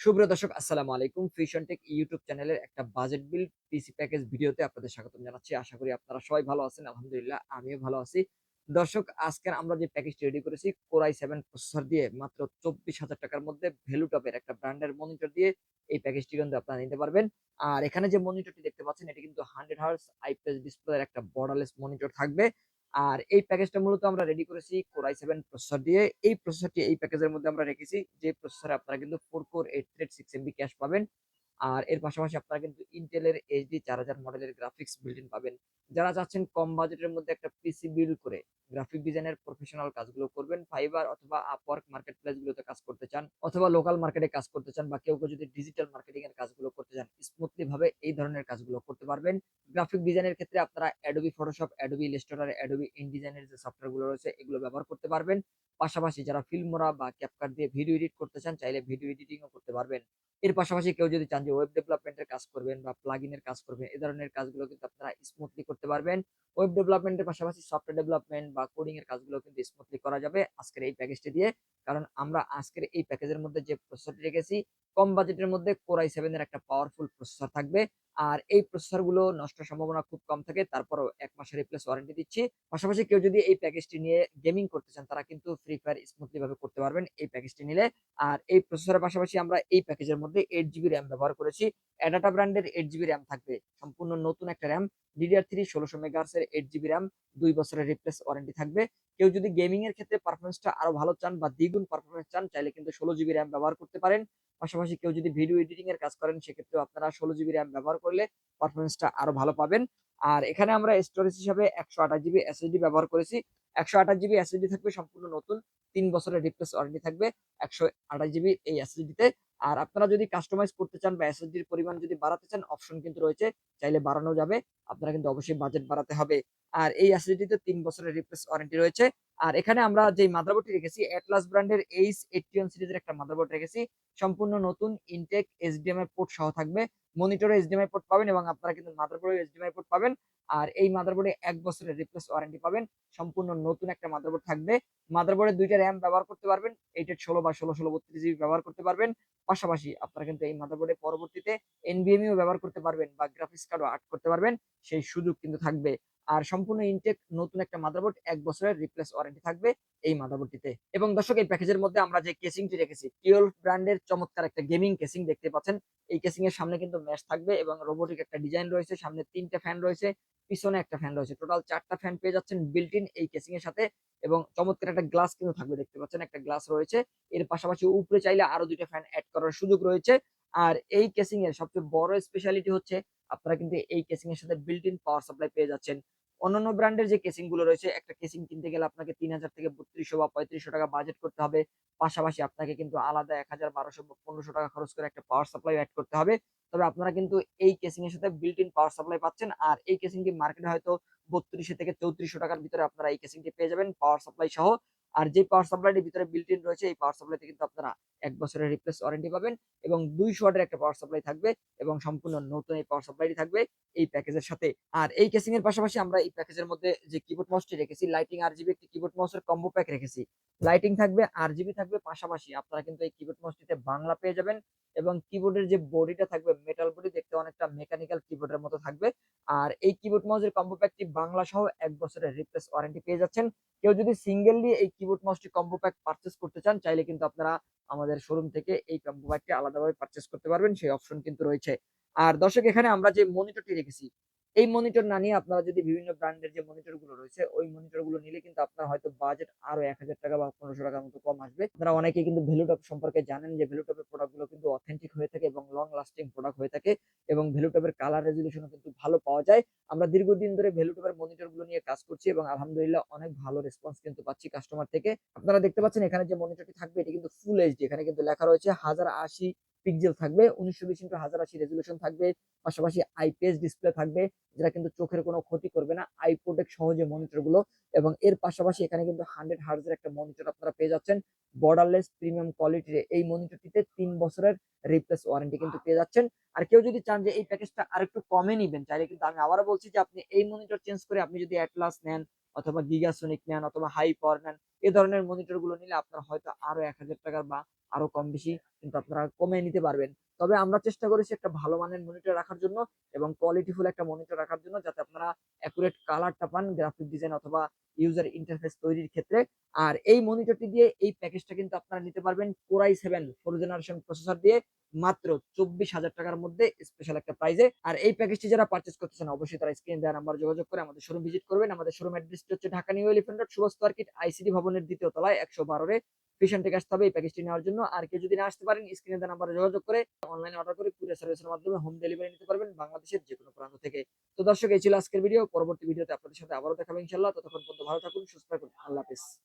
সুপ্রিয় দর্শক, আসসালামু আলাইকুম। ফিশন টেক ইউটিউব চ্যানেলের একটা বাজেট বিল পিসি প্যাকেজ ভিডিওতে আপনাদের স্বাগতম জানাচ্ছি। আশা করি আপনারা সবাই ভালো আছেন, আলহামদুলিল্লাহ আমিও ভালো আছি। দর্শক, আজকের আমরা যে প্যাকেজটি রেডি করেছি কোরাই সেভেন প্রসেসর দিয়ে মাত্র চব্বিশ হাজার টাকার মধ্যে ভ্যালুটপের একটা ব্র্যান্ডের মনিটর দিয়ে এই প্যাকেজটি কিন্তু আপনারা নিতে পারবেন। আর এখানে যে মনিটরটি দেখতে পাচ্ছেন, এটি কিন্তু হান্ড্রেড হার্স আইপিএস ডিসপ্লের একটা বর্ডারলেস মনিটর থাকবে। আর এই প্যাকেজটা মূলত আমরা রেডি করেছি কোরাই সেভেন প্রসেসর দিয়ে। এই প্রসেসরটি এই প্যাকেজের মধ্যে আমরা রেখেছি। যে প্রসেসরে আপনারা কিন্তু four core eight thread six MB cache পাবেন। আর এর পাশাপাশি আপনারা কিন্তু ইন্টেলের এইচডি চার হাজার মডেলের গ্রাফিক্স বিল্ড পাবেন। যারা চাচ্ছেন কম বাজেটের মধ্যে একটা পিসি বিল্ড করে গ্রাফিক ডিজাইনের প্রফেশনাল কাজগুলো করবেন ফাইবার অথবা আপওয়ার্ক মার্কেট প্লেস গুলোতে কাজ করতে চান, অথবা লোকাল মার্কেটে কাজ করতে চান বা কেউ কেউ যদি ডিজিটাল মার্কেটিং এর কাজগুলো করতে চান স্মুথলি ভাবে এই ধরনের কাজগুলো করতে পারবেন। গ্রাফিক ডিজাইনের ক্ষেত্রে আপনারা Adobe Photoshop Adobe Illustrator Adobe ইনডিজাইনের যে সফটওয়্যারগুলো রয়েছে, এগুলো ব্যবহার করতে পারবেন। পাশাপাশি যারা ফিল্মরা বা ক্যাপকার দিয়ে ভিডিও এডিট করতে চান, চাইলে ভিডিও এডিটিংও করতে পারবেন। এর পাশাপাশি কেউ যদি চান যে ওয়েব ডেভেলপমেন্টের কাজ করবেন বা প্লাগিনের কাজ করবেন, এ ধরনের কাজগুলো কিন্তু আপনারা স্মুথলি করতে পারবেন। ওয়েব ডেভেলপমেন্টের পাশাপাশি সফটওয়্যার ডেভেলপমেন্ট বা কোডিং এর কাজগুলো কিন্তু স্মুথলি করা যাবে আজকের এই প্যাকেজটি দিয়ে। কারণ আমরা আজকের এই প্যাকেজের মধ্যে যে প্রসেসটি রেখেছি কম বাজেটের মধ্যে কোরাই সেভেন এর একটা পাওয়ারফুল প্রসেসর থাকবে। আর এই প্রসেসরগুলো নষ্টের সম্ভাবনা খুব কম থাকে, তারপরও এক মাসের রিপ্লেস ওয়ারেন্টি দিচ্ছি। পাশাপাশি কেউ যদি এই প্যাকেজটি নিয়ে গেমিং করতে চান, তারা কিন্তু ফ্রি ফায়ার স্মুথলি ভাবে করতে পারবেন এই প্যাকেজটি নিলে। আর এই প্রসেসরের পাশাপাশি আমরা এই প্যাকেজের মধ্যে এইট জিবি র্যাম ব্যবহার করেছি। অ্যাডাটা ব্র্যান্ডের এইট জিবি র্যাম থাকবে, সম্পূর্ণ নতুন একটা র্যাম ডিডিআর থ্রি ষোলোশো মেগাহার্সের এইট জিবি র্যাম দুই বছরের রিপ্লেস ওয়ারেন্টি থাকবে। কেউ যদি গেমিং এর ক্ষেত্রে পারফরমেন্সটা আরও ভালো চান বা দ্বিগুণ পারফরমেন্স চান, চাইলে কিন্তু ষোলো জিবি র্যাম ব্যবহার করতে পারেন। পাশাপাশি কেউ যদি ভিডিও এডিটিং এর কাজ করেন সেক্ষেত্রে আপনারা ষোলো জিবি র্যাম ব্যবহার করলে পারফরমেন্সটা আরও ভালো পাবেন। আর এখানে আমরা স্টোরেজ হিসাবে একশো আঠাশ জিবি এসএসডি ব্যবহার করেছি। একশো আঠাশ জিবি এসএসডি থাকবে সম্পূর্ণ নতুন। তিন বছরের রিপ্লেস ওয়ারেন্টি থাকবে একশো আঠাশ জিবি এই এসএসডিতে আর আপনারা যদি কাস্টমাইজ করতে চান বা এসএসডির পরিমাণ যদি বাড়াতে চান অপশন কিন্তু রয়েছে, চাইলে বাড়ানো যাবে। আপনারা কিন্তু অবশ্যই বাজেট বাড়াতে হবে। আর এই এসএসডিতে তিন বছরের রিপ্লেস ওয়ারেন্টি রয়েছে। আর এখানে আমরা যে মাদারবোর্ডটি রেখেছি এটলাস ব্র্যান্ডের এইচ এইটিয়ন সিরিজের একটা মাদারবোর্ড রেখেছি। সম্পূর্ণ নতুন ইনটেক এইচডিএমআই পোর্ট সহ থাকবে। মনিটরে এইচডিএমআই পোর্ট পাবেন এবং আপনারা কিন্তু মাদারবোর্ডে এইচডিএমআই পোর্ট পাবেন। আর এই মাদারবোর্ডে এক বছরের রিপ্লেস ওয়ারেন্টি পাবেন। সম্পূর্ণ নতুন একটা মাদারবোর্ড থাকবে। মাদারবোর্ডে দুইটা র্যাম ব্যবহার করতে পারবেন। এইটের ষোলো বা ষোলো ষোলো বত্রিশ জিবি ব্যবহার করতে পারবেন। পাশাপাশি আপনারা কিন্তু এই মাদারবোর্ডে পরবর্তীতে এনভিএমইও ব্যবহার করতে পারবেন বা গ্রাফিক্স কার্ডও আর্ট করতে পারবেন। সেই সুযোগ কিন্তু থাকবে। আর সম্পূর্ণ ইনটেক নতুন একটা মাদারবোর্ড এক বছরের রিপ্লেস ওয়ারেন্টি থাকবে এই মাদারবোর্ডটিতে এবং দর্শক, এই প্যাকেজের মধ্যে আমরা যে কেসিংটি রেখেছি টুয়েলভ ব্র্যান্ডের চমৎকার একটা গেমিং কেসিং দেখতে পাচ্ছেন। এই কেসিং এর সামনে কিন্তু ম্যাশ থাকবে এবং রোবোটিক একটা ডিজাইন রয়েছে, সামনে তিনটা ফ্যান রয়েছে, পিছনে একটা ফ্যান রয়েছে। টোটাল চারটা ফ্যান পেয়ে যাচ্ছেন বিল্ট ইন এই কেসিং এর সাথে এবং চমৎকার একটা গ্লাস কিন্তু থাকবে দেখতে পাচ্ছেন, একটা গ্লাস রয়েছে। এর পাশাপাশি উপরে চাইলে আরও দুইটা ফ্যান অ্যাড করার সুযোগ রয়েছে। আর এই কেসিং এর সবচেয়ে বড় স্পেশালিটি হচ্ছে, আপনারা কিন্তু এই কেসিং এর সাথে বিল্ট ইন পাওয়ার সাপ্লাই পেয়ে যাচ্ছেন। অন্যান্য ব্র্যান্ডের যে কেসিংগুলো রয়েছে, একটা কেসিং কিনতে গেলে আপনাকে তিন হাজার থেকে বত্রিশশো বা পঁয়ত্রিশশো টাকা বাজেট করতে হবে। পাশাপাশি আপনাকে কিন্তু আলাদা এক হাজার, বারোশো বা পনেরোশো টাকা খরচ করে একটা পাওয়ার সাপ্লাই অ্যাড করতে হবে। তবে আপনারা কিন্তু এই কেসিং এর সাথে বিল্ট ইন পাওয়ার সাপ্লাই পাচ্ছেন। আর এই কেসিংটি মার্কেটে হয়তো বত্রিশশো থেকে চৌত্রিশশো টাকার ভিতরে আপনারা এই কেসিংটি পেয়ে যাবেন পাওয়ার সাপ্লাই সহ। আর যে পাওয়ার সাপ্লাইটির ভিতরে বিল্ট ইন রয়েছে, এই পাওয়ার সাপ্লাইতে কিন্তু আপনারা এক বছরের রিপ্লেস ওয়ারেন্টি পাবেন এবং দুইশো ওয়াটের একটা পাওয়ার সাপ্লাই থাকবে এবং সম্পূর্ণ নতুন এই পাওয়ার সাপ্লাইটি থাকবে এই প্যাকেজের সাথে। আর এই কেসিং এর পাশাপাশি আমরা এই প্যাকেজের মধ্যে যে কিবোর্ড মাউসটি রেখেছি লাইটিং আর জিবি একটি কিবোর্ড মাউসের কম্বো প্যাক রেখেছি। লাইটিং থাকবে আর জিবি থাকবে, পাশাপাশি আপনারা কিন্তু এই কিবোর্ড মাউসটিতে বাংলা পেয়ে যাবেন। এবং কিবোর্ডের যে বডিটা থাকবে মেটাল বডি দেখতে অনেকটা মেকানিক্যাল কিবোর্ডের মতো থাকবে। আর এই কিবোর্ড মাউসের কম্বো প্যাকটি বাংলা সহ এক বছরের রিপ্লেস ওয়ারেন্টি পেয়ে যাচ্ছেন। কেউ যদি সিঙ্গেললি এই কিবোর্ড মাউসটি কম্বো প্যাক পারচেস করতে চান, চাইলে কিন্তু আপনারা আমাদের শোরুম থেকে এই কম্বো প্যাকটি আলাদাভাবে পারচেস করতে পারবেন। সেই অপশন কিন্তু রয়েছে। আর দর্শক, এখানে আমরা যে মনিটরটি রেখেছি এই মনিটর না নিয়ে আপনারা যদি বিভিন্ন ব্র্যান্ডের যে মনিটরগুলো রয়েছে, ওই মনিটরগুলো নিলে কিন্তু আপনার হয়তো বাজেট আরও এক হাজার টাকা বা পনেরোশো টাকার মতো কম আসবে। আপনারা অনেকে কিন্তু ভ্যালুটপ সম্পর্কে জানেন যে ভ্যালুটপের প্রোডাক্টগুলো কিন্তু অথেন্টিক হয়ে থাকে এবং লং লাস্টিং প্রোডাক্ট হয়ে থাকে এবং ভ্যালুটপের কালার রেজলিউশনও কিন্তু ভালো পাওয়া যায়। আমরা দীর্ঘদিন ধরে ভ্যালুটপের মনিটরগুলো নিয়ে কাজ করছি এবং আলহামদুলিল্লাহ অনেক ভালো রেসপন্স কিন্তু পাচ্ছি কাস্টমার থেকে। আপনারা দেখতে পাচ্ছেন এখানে যে মনিটরটি থাকবে, এটি কিন্তু ফুল এইচডি এখানে কিন্তু লেখা রয়েছে হাজার আশি পিক্সেল থাকবে, উনিশশো বিশ ইন্টু হাজার আশি রেজলিউশন থাকবে, পাশাপাশি আইপিএস ডিসপ্লে থাকবে, যেটা কিন্তু চোখের কোনো ক্ষতি করবে না আই প্রোটেক্ট সহজে মনিটরগুলো এবং এর পাশাপাশি এখানে কিন্তু হান্ড্রেড হার্জের একটা মনিটর আপনারা পেয়ে যাচ্ছেন বর্ডারলেস প্রিমিয়াম কোয়ালিটির এই মনিটরটিতে তিন বছরের রিপ্লেস ওয়ারেন্টি কিন্তু পেয়ে যাচ্ছেন। আর কেউ যদি চান যে এই প্যাকেজটা আরেকটু কমে নিবেন চাইলে কিন্তু আমি আবারও বলছি যে আপনি এই মনিটর চেঞ্জ করে আপনি যদি অ্যাটলাস নেন অথবা গিগাসোনিক নেন অথবা হাই পাওয়ার নেন এই ধরনের মনিটরগুলো নিলে আপনার হয়তো আরও এক হাজার টাকার বা আরও কম বেশি কিন্তু আপনারা কমে নিতে পারবেন। তবে আমরা চেষ্টা করেছি একটা ভালো মানের মনিটর রাখার জন্য এবং কোয়ালিটিফুল একটা মনিটর রাখার জন্য যাতে আপনারা অ্যাকুরেট কালারটা পান গ্রাফিক ডিজাইন অথবা ইউজার ইন্টারফেস তৈরির ক্ষেত্রে। আর এই মনিটরটি দিয়ে এই প্যাকেজটা কিন্তু আপনারা নিতে পারবেন Core i seven four generation processor দিয়ে মাত্র চব্বিশ হাজার টাকার মধ্যে স্পেশাল একটা প্রাইজে আর এই প্যাকেজটি যারা পারচেস করতেছেন, অবশ্যই তারা স্ক্রিন দেওয়া নাম্বার যোগাযোগ করে আমাদের শোরুম ভিজিট করবেন। আমাদের শোরুম অ্যাড্রেসটি হচ্ছে Dhaka New Elephant Subhash market ICD ভবনের দ্বিতীয় তলায় একশো বারোরে পেশেন্ট থেকে আসতে হবে এই প্যাকেজটি নেওয়ার জন্য। আর কেউ যদি না আসতে পারেন, স্ক্রিনে দেওয়া নাম্বারে যোগাযোগ করে অনলাইনে অর্ডার করে কুরিয়ার সার্ভিসের মাধ্যমে হোম ডেলিভারি নিতে পারবেন বাংলাদেশের যে কোনো প্রান্ত থেকে। তো দর্শক, এই ছিল আজকের ভিডিও। পরবর্তী ভিডিওতে আপনাদের সাথে আবারও দেখাবো ইনশাল্লাহ ততক্ষণ পর্যন্ত ভালো থাকুন, সুস্থ থাকুন। আল্লাহ হাফিজ।